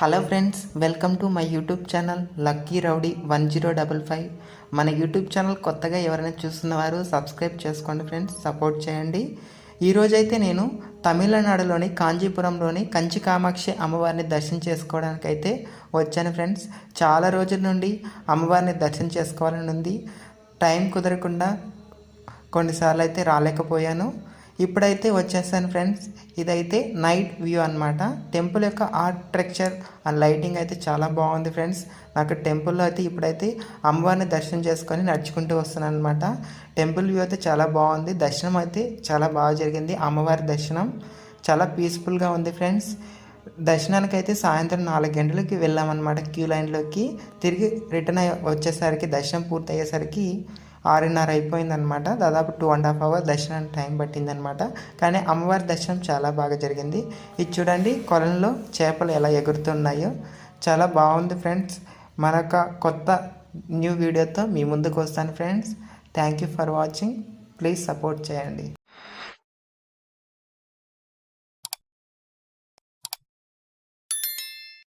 Hello friends welcome to my YouTube channel lucky rowdy one zero double five. మన YouTube channel కొత్తగా ఎవరైనా చూస్తున్నవారు subscribe చేసుకోండి friends support చేయండి. ఈరోజైతే నేను తమిళనాడులోని కాంచీపురంలోని కంచి కామాక్షి అమ్మవారిని దర్శనం చేసుకోవడానికి అయితే వచ్చాను ఫ్రెండ్స్. చాలా రోజుల నుండి అమ్మవారిని దర్శనం చేసుకోవాలని ఉంది. టైం కుదరకుండా కొన్నిసార్లు అయితే రాలేకపోయాను. ఇప్పుడైతే వచ్చేసాను ఫ్రెండ్స్ ఇదైతే నైట్ వ్యూ అనమాట టెంపుల్ యొక్క ఆర్కిటెక్చర్ ఆ లైటింగ్ అయితే చాలా బాగుంది ఫ్రెండ్స్ నాకు టెంపుల్లో అయితే ఇప్పుడైతే అమ్మవారిని దర్శనం చేసుకొని నడుచుకుంటూ వస్తున్నాను అనమాట టెంపుల్ వ్యూ అయితే చాలా బాగుంది. దర్శనం అయితే చాలా బాగా జరిగింది. అమ్మవారి దర్శనం చాలా పీస్ఫుల్గా ఉంది ఫ్రెండ్స్ దర్శనానికి అయితే సాయంత్రం నాలుగు గంటలకి వెళ్ళామన్నమాట. క్యూ లైన్లోకి తిరిగి రిటర్న్ అయ్యి వచ్చేసరికి దర్శనం పూర్తి అయ్యేసరికి ఆరున్నర అయిపోయిందనమాట దాదాపు టూ అండ్ హాఫ్ అవర్ దర్శనం టైం పట్టిందనమాట కానీ అమ్మవారి దర్శనం చాలా బాగా జరిగింది. ఇది చూడండి కొలంలో చేపలు ఎలా ఎగురుతున్నాయో. చాలా బాగుంది ఫ్రెండ్స్. మరొక కొత్త న్యూ వీడియోతో మీ ముందుకు వస్తాను friends. Thank you for watching please support చేయండి.